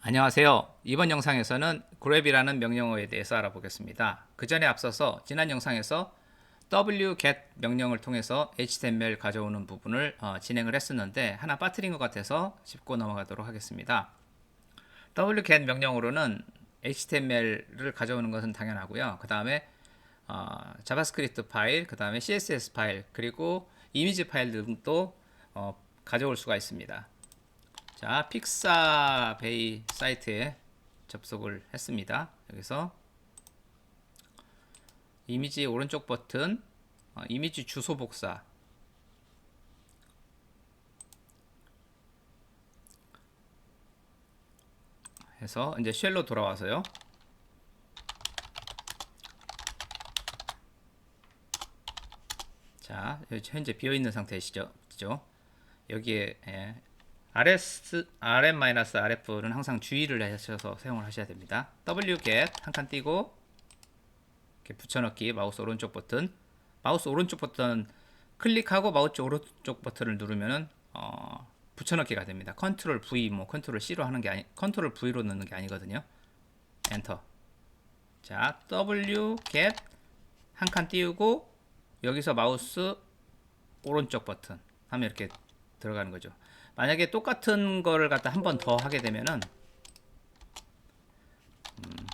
안녕하세요. 이번 영상에서는 grab이라는 명령어에 대해서 알아보겠습니다. 그 전에 앞서서 지난 영상에서 wget 명령을 통해서 HTML 가져오는 부분을 어, 진행을 했었는데 하나 빠뜨린 것 같아서 짚고 넘어가도록 하겠습니다. wget 명령으로는 HTML을 가져오는 것은 당연하고요. 그 다음에 어, 자바스크립트 파일, 그 다음에 CSS 파일, 그리고 이미지 파일 등도 어, 가져올 수가 있습니다. 자, 픽사베이 사이트에 접속을 했습니다. 여기서 이미지 오른쪽 버튼, 어, 이미지 주소 복사. 해서 이제 쉘로 돌아와서요. 자, 현재 비어 있는 상태시죠. 그죠? 여기에 예, rs rm-rf는 항상 주의를 하셔서 사용을 하셔야 됩니다. wget 한칸 띄고 이렇게 붙여넣기 마우스 오른쪽 버튼 마우스 오른쪽 버튼 클릭하고 마우스 오른쪽 버튼을 누르면은 어, 붙여넣기가 됩니다. 컨트롤 V 뭐 컨트롤 C로 하는 게 아니 컨트롤 V로 넣는 게 아니거든요. 엔터. 자, wget 한 칸 띄우고 여기서 마우스 오른쪽 버튼 하면 이렇게 들어가는 거죠. 만약에 똑같은 거를 갖다 한 번 더 하게 되면은 음,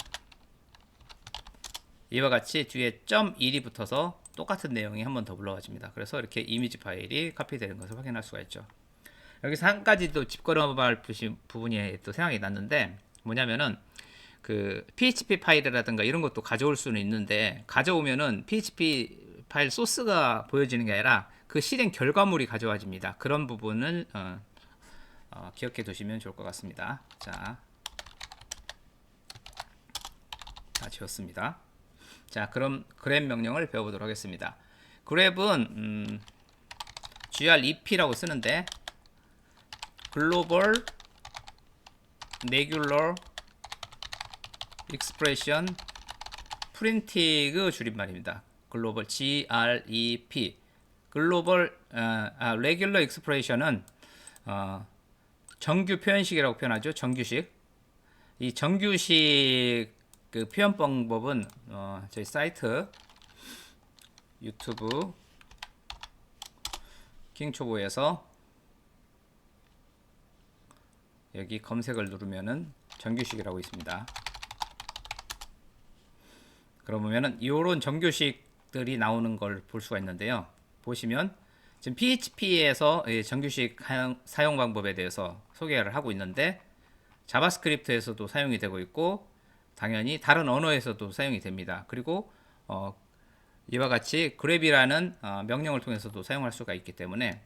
이와 같이 뒤에 점 1이 붙어서 똑같은 내용이 한 번 더 불러와집니다. 그래서 이렇게 이미지 파일이 카피되는 것을 확인할 수가 있죠. 여기서 한 가지 또 짚거려볼 부분이 또 생각이 났는데 뭐냐면은 그 PHP 파일이라든가 이런 것도 가져올 수는 있는데 가져오면은 PHP 파일 소스가 보여지는 게 아니라 그 실행 결과물이 가져와집니다. 그런 부분을 어, 어, 기억해 두시면 좋을 것 같습니다. 자, 다 지웠습니다. 자, 그럼 grep 명령을 배워보도록 하겠습니다. grep은 음, grep라고 쓰는데 global regular expression printing 줄임말입니다. 글로벌 GREP 글로벌 어, 아, 레귤러 익스프레션은 어, 정규 표현식이라고 표현하죠. 정규식. 이 정규식 그 표현 방법은 어, 저희 사이트 유튜브 킹초보에서 여기 검색을 누르면은 정규식이라고 있습니다. 그러면은 이런 정규식들이 나오는 걸 볼 수가 있는데요. 보시면 지금 PHP에서 정규식 사용 방법에 대해서 소개를 하고 있는데 자바스크립트에서도 사용이 되고 있고 당연히 다른 언어에서도 사용이 됩니다. 그리고 어, 이와 같이 grep이라는 어, 명령을 통해서도 사용할 수가 있기 때문에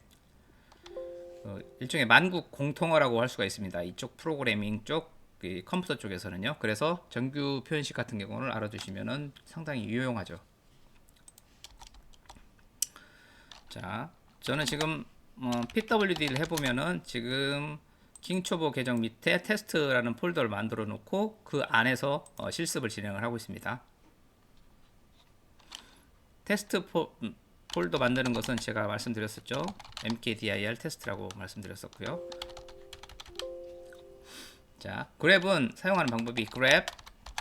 어, 일종의 만국 공통어라고 할 수가 있습니다. 이쪽 프로그래밍 쪽 컴퓨터 쪽에서는요. 그래서 정규 표현식 같은 경우는 알아두시면 상당히 유용하죠. 자, 저는 지금 어, PWD를 해보면은 지금 킹초보 계정 밑에 테스트라는 폴더를 만들어 놓고 그 안에서 어, 실습을 진행을 하고 있습니다. 테스트 포, 음, 폴더 만드는 것은 제가 말씀드렸었죠. mkdir 테스트라고 말씀드렸었고요. 자, grep은 사용하는 방법이 grep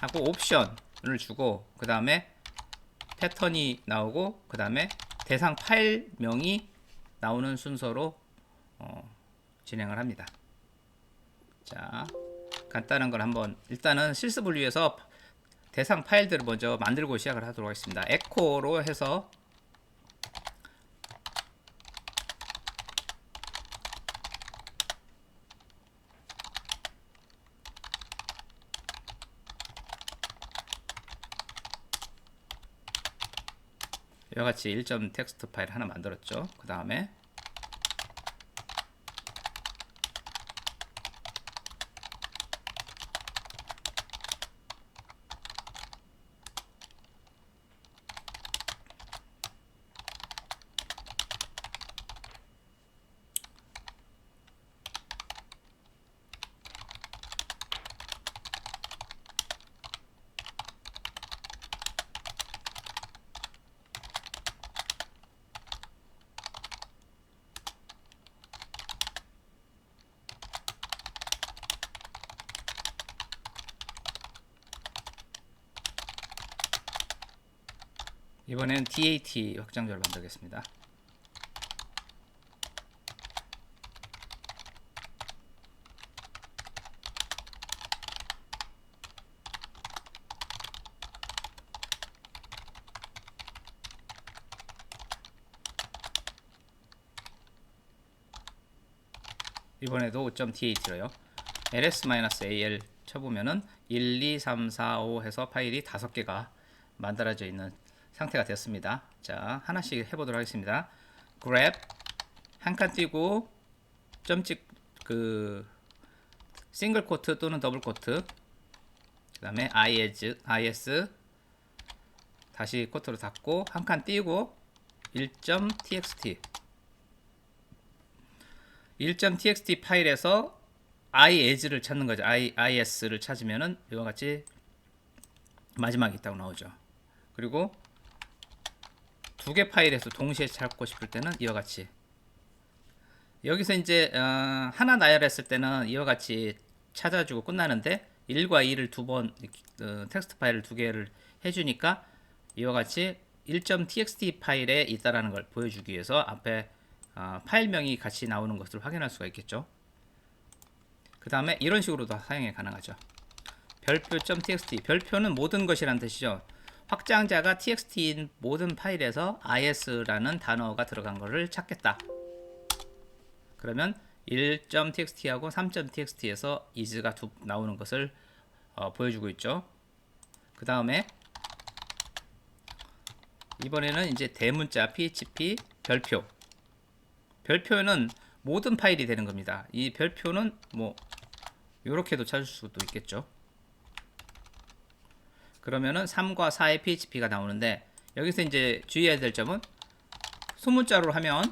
하고 옵션을 주고 그 다음에 패턴이 나오고 그 다음에 대상 파일명이 나오는 순서로 어, 진행을 합니다. 자, 간단한 걸 한번 일단은 실습을 위해서 대상 파일들을 먼저 만들고 시작을 하도록 하겠습니다. 에코로 해서 이와 같이 1점 텍스트 파일 하나 만들었죠. 그 다음에 이번엔 DAT 확장자를 만들겠습니다. 이번에도 5.tat로요. ls-al 쳐보면은 1, 2, 3, 4, 5 해서 파일이 다섯 개가 만들어져 있는 상태가 됐습니다. 자, 하나씩 해보도록 하겠습니다. grep 한칸 띄고 점찍 그 싱글 코트 또는 더블 코트 그 다음에 is, is 다시 코트로 닫고 한 칸 띄고 1.txt 1.txt 파일에서 ias를 찾는 거죠. i, is를 찾으면은 이와 같이 마지막에 있다고 나오죠. 그리고 두 개 파일에서 동시에 찾고 싶을 때는 이와 같이 여기서 이제 어, 하나 나열했을 때는 이와 같이 찾아주고 끝나는데 1과 2를 두번 어, 텍스트 파일을 두 개를 해주니까 이와 같이 1.txt 파일에 있다라는 걸 보여주기 위해서 앞에 어, 파일명이 같이 나오는 것을 확인할 수가 있겠죠. 그 다음에 이런 식으로도 사용이 가능하죠. 별표.txt 별표는 모든 것이란 뜻이죠. 확장자가 txt인 모든 파일에서 is라는 단어가 들어간 것을 찾겠다. 그러면 1.txt하고 3.txt에서 is가 두, 나오는 것을 어, 보여주고 있죠. 그 다음에 이번에는 이제 대문자 php 별표 별표는 모든 파일이 되는 겁니다. 이 별표는 뭐 이렇게도 찾을 수도 있겠죠. 그러면은 3과 4의 php가 나오는데 여기서 이제 주의해야 될 점은 소문자로 하면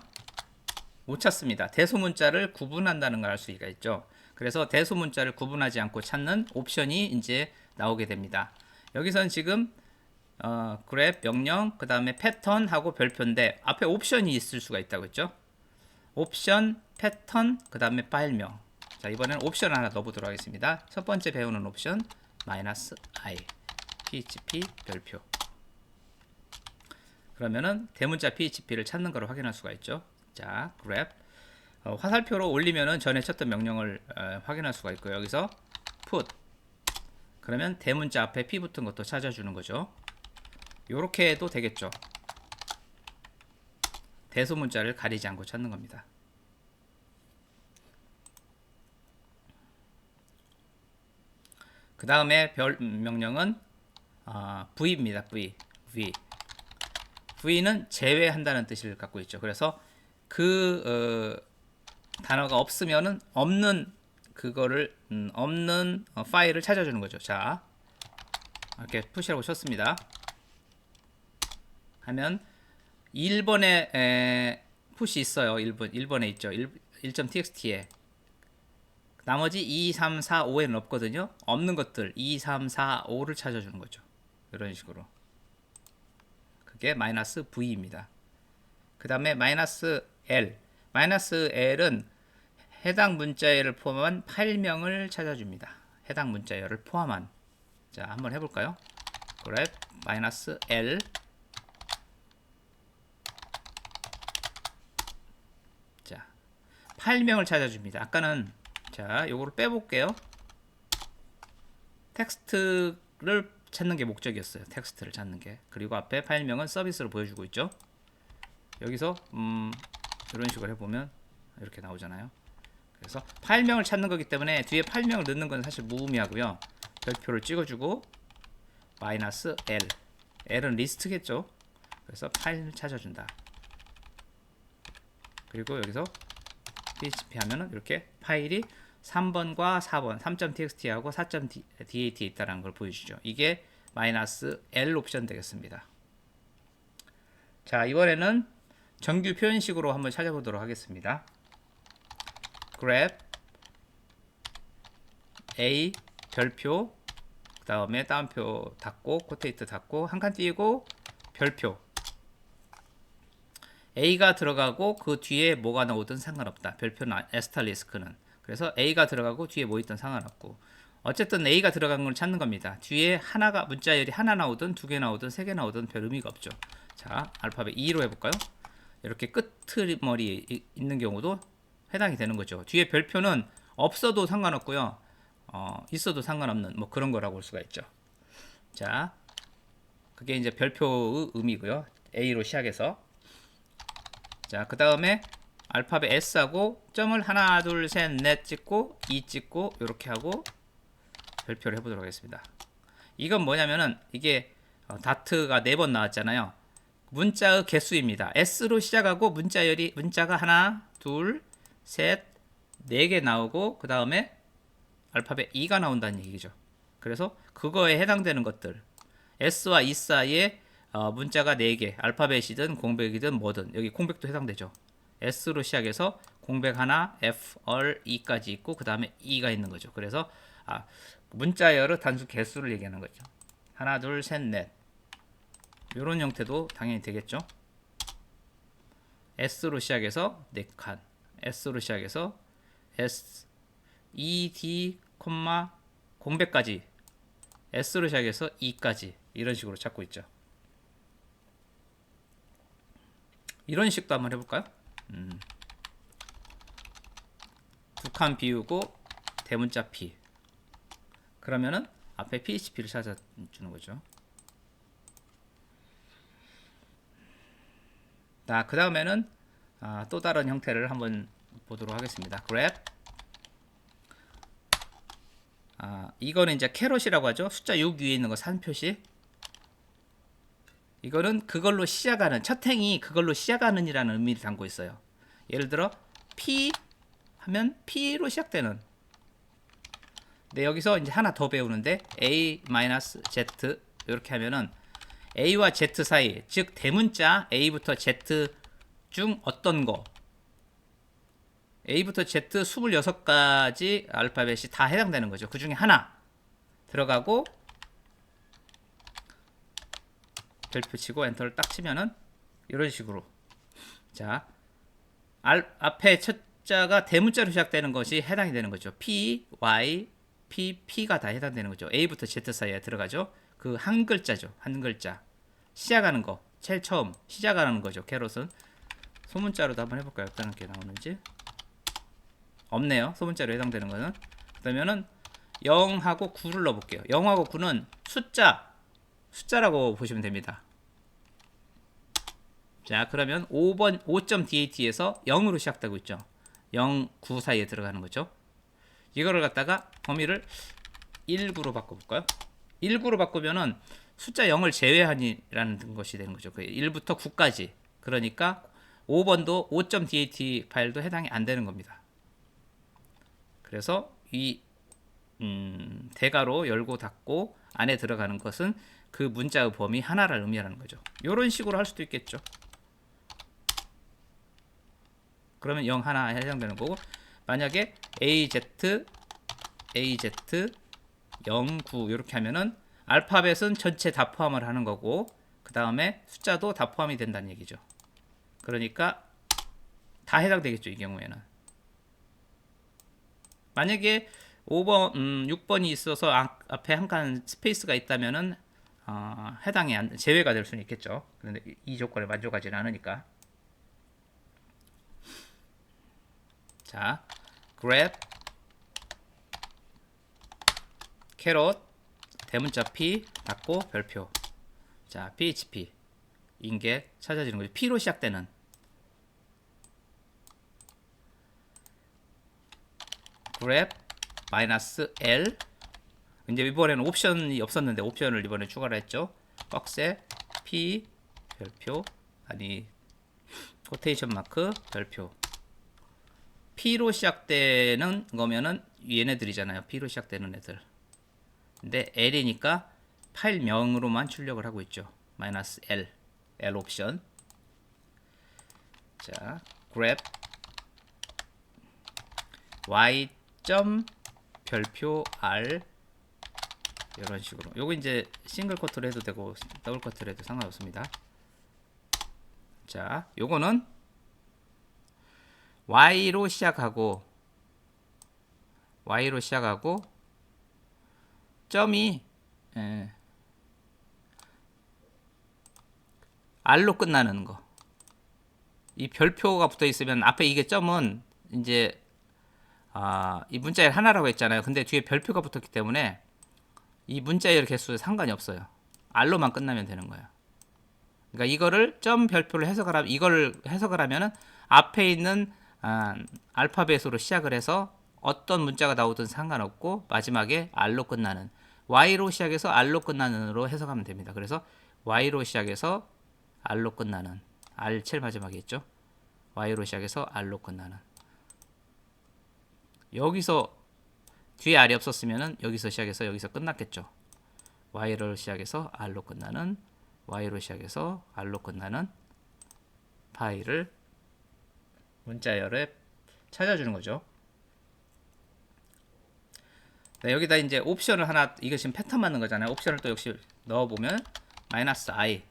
못 찾습니다. 대소문자를 구분한다는 걸 알 수가 있죠. 그래서 대소문자를 구분하지 않고 찾는 옵션이 이제 나오게 됩니다. 여기선 지금 어, grep 명령 그 다음에 패턴하고 별표인데 앞에 옵션이 있을 수가 있다고 했죠. 옵션 패턴 그 다음에 파일명 자 이번에는 옵션 하나 넣어보도록 하겠습니다. 첫 번째 배우는 옵션 마이너스 i php 별표 그러면은 대문자 php를 찾는 것을 확인할 수가 있죠. 자, grep 어, 화살표로 올리면은 전에 쳤던 명령을 어, 확인할 수가 있고요. 여기서 put 그러면 대문자 앞에 p 붙은 것도 찾아주는 거죠. 요렇게 해도 되겠죠. 대소문자를 가리지 않고 찾는 겁니다. 그 다음에 별 명령은 어, v입니다. v v v는 제외한다는 뜻을 갖고 있죠. 그래서 그 어, 단어가 없으면은 없는 그거를 음, 없는 어, 파일을 찾아주는 거죠. 자 이렇게 푸시라고 쳤습니다. 하면 1번에 에, 푸시 있어요. 1번 1번에 있죠. 1, 1.txt에 나머지 2, 3, 4, 5에는 없거든요. 없는 것들 2, 3, 4, 5를 찾아주는 거죠. 이런 식으로. 그게 마이너스 V입니다. 그 다음에 마이너스 L. 마이너스 L은 해당 문자열을 포함한 파일명을 찾아줍니다. 해당 문자열을 포함한. 자, 한번 해볼까요? grep 마이너스 L 자, 파일명을 찾아줍니다. 아까는 자, 요거를 빼볼게요. 텍스트를 찾는 게 목적이었어요. 텍스트를 찾는 게. 그리고 앞에 파일명은 서비스로 보여주고 있죠. 여기서 음, 이런 식으로 해보면 이렇게 나오잖아요. 그래서 파일명을 찾는 거기 때문에 뒤에 파일명을 넣는 건 사실 무의미하고요. 별표를 찍어주고 마이너스 L L은 리스트겠죠. 그래서 파일을 찾아준다. 그리고 여기서 php 하면은 이렇게 파일이 3번과 4번 3.txt하고 4.dat에 있다는 걸 보여주죠. 이게 마이너스 L 옵션 되겠습니다. 자 이번에는 정규 표현식으로 한번 찾아보도록 하겠습니다. grep a 별표 그 다음에 다운표 닫고 코테이트 닫고 한 칸 띄고 별표 a가 들어가고 그 뒤에 뭐가 나오든 상관없다. 별표는 에스탈리스크는 그래서 A가 들어가고 뒤에 뭐 있든 상관없고 어쨌든 A가 들어간 걸 찾는 겁니다. 뒤에 하나가 문자열이 하나 나오든 두 개 나오든 세 개 나오든 별 의미가 없죠. 자, 알파벳 2로 해볼까요? 이렇게 끝머리 있는 경우도 해당이 되는 거죠. 뒤에 별표는 없어도 상관없고요. 어, 있어도 상관없는 뭐 그런 거라고 볼 수가 있죠. 자, 그게 이제 별표의 의미고요. A로 시작해서 자, 그 다음에 알파벳 S하고 점을 하나, 둘, 셋, 넷 찍고 2 찍고 이렇게 하고 별표를 해보도록 하겠습니다. 이건 뭐냐면은 이게 어, 다트가 네 번 나왔잖아요. 문자의 개수입니다. S로 시작하고 문자열이 문자가 하나, 둘, 셋, 네 개 나오고 그 다음에 알파벳 2가 나온다는 얘기죠. 그래서 그거에 해당되는 것들 S와 E 사이에 어, 문자가 4개, 알파벳이든 공백이든 뭐든 여기 공백도 해당되죠. S로 시작해서 공백 하나, F, R, E까지 있고 그 다음에 E가 있는 거죠. 그래서 아, 문자열의 단수 개수를 얘기하는 거죠. 하나, 둘, 셋, 넷 이런 형태도 당연히 되겠죠. S로 시작해서 4칸, S로 시작해서 S, E, D, 콤마, 공백까지 S로 시작해서 E까지 이런 식으로 찾고 있죠. 이런 식도 한번 해볼까요? 음. 두 칸 비우고 대문자 P 그러면은 앞에 PHP를 찾아주는 거죠. 자, 그 다음에는 아, 또 다른 형태를 한번 보도록 하겠습니다. grep 아, 이거는 이제 캐롯이라고 하죠. 숫자 6 위에 있는 거 산 표시. 이거는 그걸로 시작하는 첫 행이 그걸로 시작하는이라는 의미를 담고 있어요. 예를 들어 P 하면 P로 시작되는. 근데 여기서 이제 하나 더 배우는데 A-Z 이렇게 하면은 A와 Z 사이, 즉 대문자 A부터 Z 중 어떤 거 A부터 Z 26가지 알파벳이 다 해당되는 거죠. 그 중에 하나 들어가고 별표 치고 엔터를 딱 치면은 이런 식으로 자 알, 앞에 첫 자가 대문자로 시작되는 것이 해당이 되는 거죠. P, Y, P, P가 다 해당되는 거죠. A부터 Z 사이에 들어가죠. 그 한 글자죠. 한 글자 시작하는 거 제일 처음 시작하는 거죠. 캐롯은 소문자로도 한번 해볼까요? 어떤 게 나오는지 없네요. 소문자로 해당되는 거는 그러면은 0하고 9를 넣어볼게요. 0하고 9는 숫자 숫자라고 보시면 됩니다. 자 그러면 5번 5.dat에서 0으로 시작되고 있죠. 0, 9 사이에 들어가는 거죠. 이거를 갖다가 범위를 19로 바꿔볼까요? 19로 바꾸면은 숫자 0을 제외하니라는 것이 되는 거죠. 그 1부터 9까지. 그러니까 5번도 5.dat 파일도 해당이 안 되는 겁니다. 그래서 이 음, 대가로 열고 닫고 안에 들어가는 것은 그 문자의 범위 하나를 의미하는 거죠. 이런 식으로 할 수도 있겠죠. 그러면 0 하나 해당되는 거고 만약에 AZ AZ 09 이렇게 하면은 알파벳은 전체 다 포함을 하는 거고 그 다음에 숫자도 다 포함이 된다는 얘기죠. 그러니까 다 해당되겠죠 이 경우에는. 만약에 5번, 음, 6번이 있어서 아, 앞에 한 칸 스페이스가 있다면은 어, 해당이 안, 제외가 될 수는 있겠죠. 그런데 이, 이 조건에 만족하지는 않으니까. 자, grep, 캐럿, 대문자 P, 닫고 별표. 자, PHP. 인게 찾아지는 거죠. P로 시작되는. grep 마이너스 L 이제 이번에는 옵션이 없었는데 옵션을 이번에 추가를 했죠. 박스에 P 별표 아니 코테이션 마크 별표 P로 시작되는 거면은 얘네들이잖아요. P로 시작되는 애들. 근데 L이니까 파일명으로만 출력을 하고 있죠. 마이너스 L L 옵션 자 grep y 점 별표 r 이런 식으로 요거 이제 싱글 커트로 해도 되고 더블 커트로 해도 상관없습니다 자 요거는 y로 시작하고 y로 시작하고 점이 예, R로 끝나는 거. 이 별표가 붙어 있으면 앞에 이게 점은 이제 아, 이 문자열 하나라고 했잖아요. 근데 뒤에 별표가 붙었기 때문에 이 문자열 개수에 상관이 없어요. R로만 끝나면 되는 거예요. 그러니까 이거를 점 별표를 해석을 하면 이걸 해석을 하면은 앞에 있는 아, 알파벳으로 시작을 해서 어떤 문자가 나오든 상관없고 마지막에 R로 끝나는 Y로 시작해서 R로 끝나는으로 해석하면 됩니다. 그래서 Y로 시작해서 R로 끝나는 R 제일 마지막에 있죠. Y로 시작해서 R로 끝나는 여기서 뒤에 R이 없었으면은 여기서 시작해서 여기서 끝났겠죠. Y로 시작해서 R로 끝나는 Y로 시작해서 R로 끝나는 파일을 문자열에 찾아주는 거죠. 네, 여기다 이제 옵션을 하나 이거 지금 패턴 맞는 거잖아요. 옵션을 또 역시 넣어 보면 마이너스 i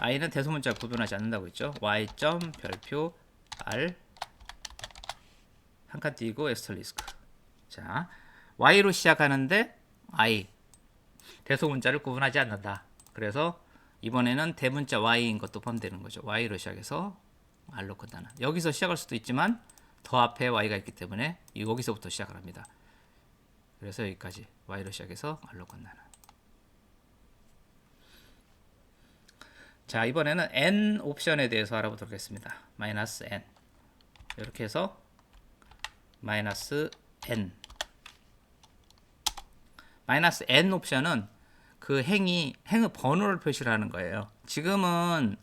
i는 대소문자 구분하지 않는다고 했죠. y 점 별표 r 한 칸 띄고 에스터리스크. 자, y로 시작하는데 i 대소문자를 구분하지 않는다. 그래서 이번에는 대문자 y인 것도 포함되는 거죠. y로 시작해서 끝나는. 여기서 시작할 수도 있지만 더 앞에 y가 있기 때문에 여기서부터 시작을 합니다. 그래서 여기까지 y로 시작해서 끝나는. 자 이번에는 n 옵션에 대해서 알아보도록 하겠습니다. 마이너스 n 이렇게 해서 마이너스 n 마이너스 n 옵션은 그 행이 행의 번호를 표시를 하는 거예요. 지금은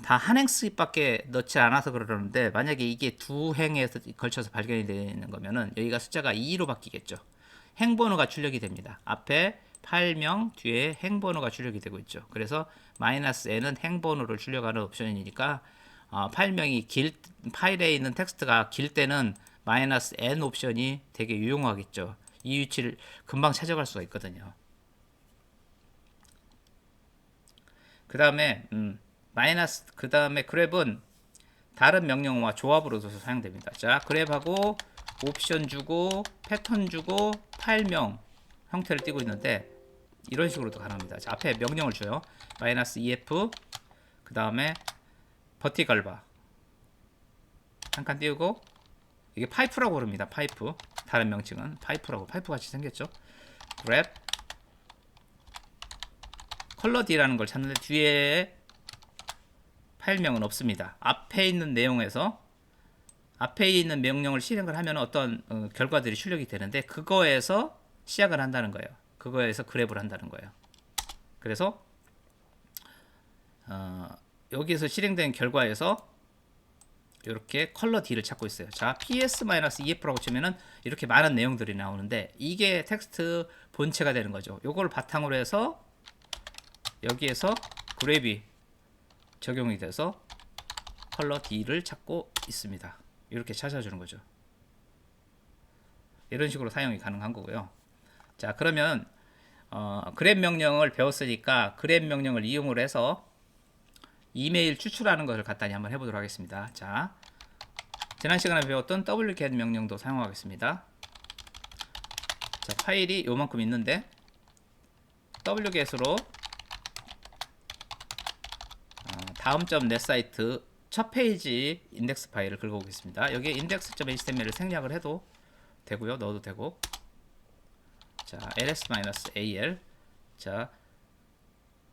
다 한 행씩밖에 넣지 않아서 그러는데 만약에 이게 두 행에 걸쳐서 발견이 되는 거면은 여기가 숫자가 2로 바뀌겠죠. 행 번호가 출력이 됩니다. 앞에 파일명 뒤에 행 번호가 출력이 되고 있죠. 그래서 마이너스 n은 행 번호를 출력하는 옵션이니까 어, 파일명이 길 파일에 있는 텍스트가 길 때는 마이너스 n 옵션이 되게 유용하겠죠. 이 위치를 금방 찾아갈 수가 있거든요. 그 다음에 음, 마이너스 그 다음에 그랩은 다른 명령어와 조합으로도 사용됩니다. 자 그랩하고 옵션 주고 패턴 주고 파일명 형태를 띄고 있는데 이런 식으로도 가능합니다. 자, 앞에 명령을 줘요. 마이너스 ef 그 다음에 버티컬 바 한 칸 띄우고 이게 파이프라고 부릅니다. 파이프 다른 명칭은 파이프라고 파이프 같이 생겼죠. grep 컬러 D라는 걸 찾는데 뒤에 파일명은 없습니다. 앞에 있는 내용에서 앞에 있는 명령을 실행을 하면 어떤 어, 결과들이 출력이 되는데 그거에서 시작을 한다는 거예요. 그거에서 그랩을 한다는 거예요. 그래서 어, 여기서 실행된 결과에서 이렇게 컬러 D를 찾고 있어요. 자, ps-ef라고 치면은 이렇게 많은 내용들이 나오는데 이게 텍스트 본체가 되는 거죠. 요걸 바탕으로 해서 여기에서 그래비 적용이 돼서 컬러 D를 찾고 있습니다. 이렇게 찾아주는 거죠. 이런 식으로 사용이 가능한 거고요. 자, 그러면 어, 그랩 명령을 배웠으니까 그랩 명령을 이용을 해서 이메일 추출하는 것을 간단히 한번 해보도록 하겠습니다. 자, 지난 시간에 배웠던 wget 명령도 사용하겠습니다. 자, 파일이 요만큼 있는데 wget으로 어, 다음 점넷 사이트 첫 페이지 인덱스 파일을 긁어보겠습니다. 여기에 index.html을 생략을 해도 되고요. 넣어도 되고 자 ls-al 자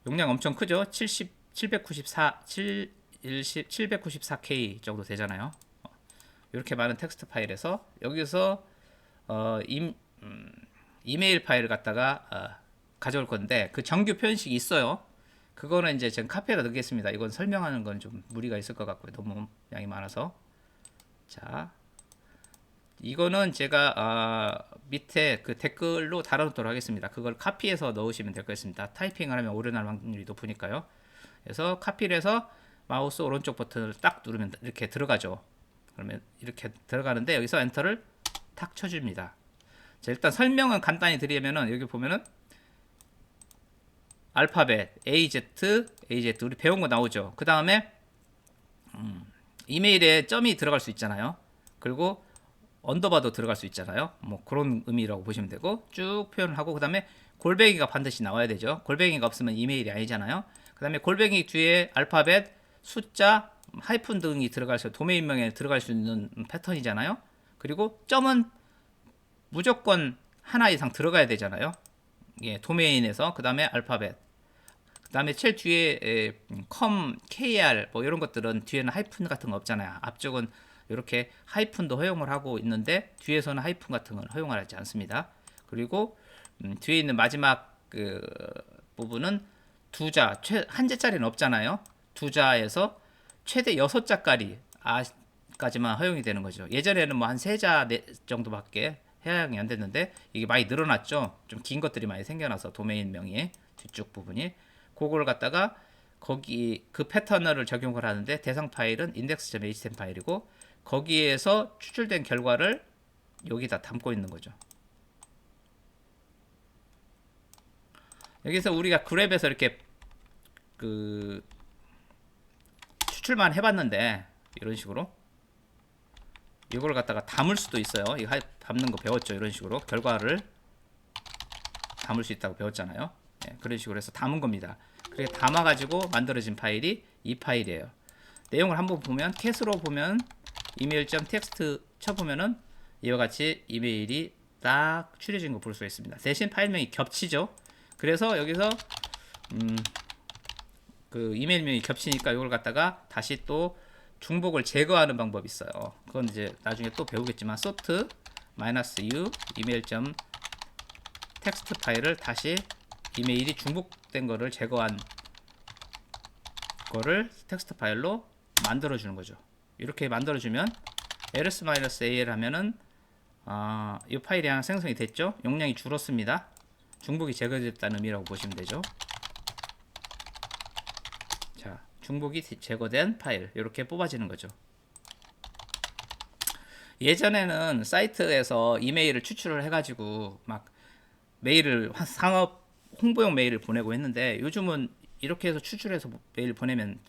용량 엄청 크죠? 70 794 7 794K 정도 되잖아요. 어, 이렇게 많은 텍스트 파일에서 여기서 어, 임, 음, 이메일 파일을 갖다가 어, 가져올 건데 그 정규 표현식이 있어요. 그거는 이제 제가 카피해서 넣겠습니다. 이건 설명하는 건 좀 무리가 있을 것 같고요. 너무 양이 많아서 자 이거는 제가 어, 밑에 그 댓글로 달아놓도록 하겠습니다. 그걸 카피해서 넣으시면 될 것 같습니다. 타이핑을 하면 오류날 확률이 높으니까요. 그래서 카피를 해서 마우스 오른쪽 버튼을 딱 누르면 이렇게 들어가죠. 그러면 이렇게 들어가는데 여기서 엔터를 탁 쳐줍니다. 자, 일단 설명은 간단히 드리면은 여기 보면은 알파벳 AZ, AZ 우리 배운 거 나오죠. 그 다음에 음, 이메일에 점이 들어갈 수 있잖아요. 그리고 언더바도 들어갈 수 있잖아요. 뭐 그런 의미라고 보시면 되고 쭉 표현을 하고 그 다음에 골뱅이가 반드시 나와야 되죠. 골뱅이가 없으면 이메일이 아니잖아요. 그 다음에 골뱅이 뒤에 알파벳, 숫자, 하이픈 등이 들어갈 수, 도메인명에 들어갈 수 있는 패턴이잖아요. 그리고 점은 무조건 하나 이상 들어가야 되잖아요. 예, 도메인에서 그 다음에 알파벳. 그 다음에 제일 뒤에 에, 음, 컴, KR 뭐 이런 것들은 뒤에는 하이픈 같은 거 없잖아요. 앞쪽은 이렇게 하이픈도 허용을 하고 있는데 뒤에서는 하이픈 같은 건 허용을 하지 않습니다. 그리고 음, 뒤에 있는 마지막 그 부분은 두 자, 최, 한 자짜리는 없잖아요. 두 자에서 최대 여섯 자까지 아까지만 허용이 되는 거죠. 예전에는 뭐 한 세 자 정도밖에 해양이 안 됐는데 이게 많이 늘어났죠. 좀 긴 것들이 많이 생겨나서 도메인명이 뒤쪽 부분이 그걸 갖다가 거기 그 패턴을 적용을 하는데 대상 파일은 index.html 파일이고 거기에서 추출된 결과를 여기다 담고 있는 거죠. 여기서 우리가 그랩에서 이렇게 그 추출만 해봤는데 이런 식으로 이걸 갖다가 담을 수도 있어요. 하- 담는 거 배웠죠. 이런 식으로 결과를 담을 수 있다고 배웠잖아요. 예, 그런 식으로 해서 담은 겁니다. 그렇게 담아가지고 만들어진 파일이 이 파일이에요. 내용을 한번 보면 캣으로 보면 이메일.txt 쳐보면은 이와 같이 이메일이 딱 추려진 거 볼 수 있습니다. 대신 파일명이 겹치죠. 그래서 여기서 음, 그 이메일명이 겹치니까 이걸 갖다가 다시 또 중복을 제거하는 방법이 있어요. 그건 이제 나중에 또 배우겠지만 sort -u 이메일.점 텍스트 파일을 다시 이메일이 중복된 거를 제거한 거를 텍스트 파일로 만들어 주는 거죠. 이렇게 만들어 주면 ls-al 하면은 아, 이 파일이 하나 생성이 됐죠. 용량이 줄었습니다. 중복이 제거됐다는 의미라고 보시면 되죠. 자, 중복이 제거된 파일 이렇게 뽑아지는 거죠. 예전에는 사이트에서 이메일을 추출을 해가지고 막 메일을 상업 홍보용 메일을 보내고 했는데 요즘은 이렇게 해서 추출해서 메일 보내면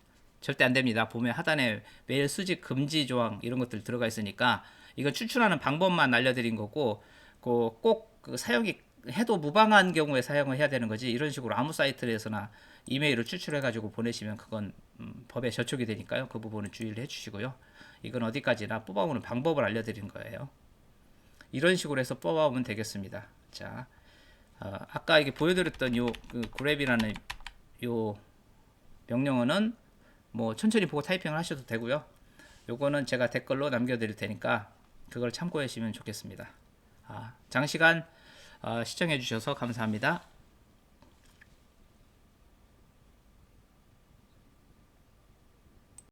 절대 안 됩니다. 보면 하단에 메일 수집 금지 조항 이런 것들 들어가 있으니까 이거 추출하는 방법만 알려드린 거고 꼭그 사용이 해도 무방한 경우에 사용을 해야 되는 거지 이런 식으로 아무 사이트에서나 이메일을 추출해 가지고 보내시면 그건 음, 법에 저촉이 되니까요. 그 부분은 주의를 해주시고요. 이건 어디까지나 뽑아오는 방법을 알려드린 거예요. 이런 식으로 해서 뽑아오면 되겠습니다. 자, 어, 아까 이게 보여드렸던 요 그 그랩이라는 요 명령어는 뭐 천천히 보고 타이핑을 하셔도 되고요. 요거는 제가 댓글로 남겨드릴 테니까 그걸 참고하시면 좋겠습니다. 아, 장시간 어, 시청해 주셔서 감사합니다.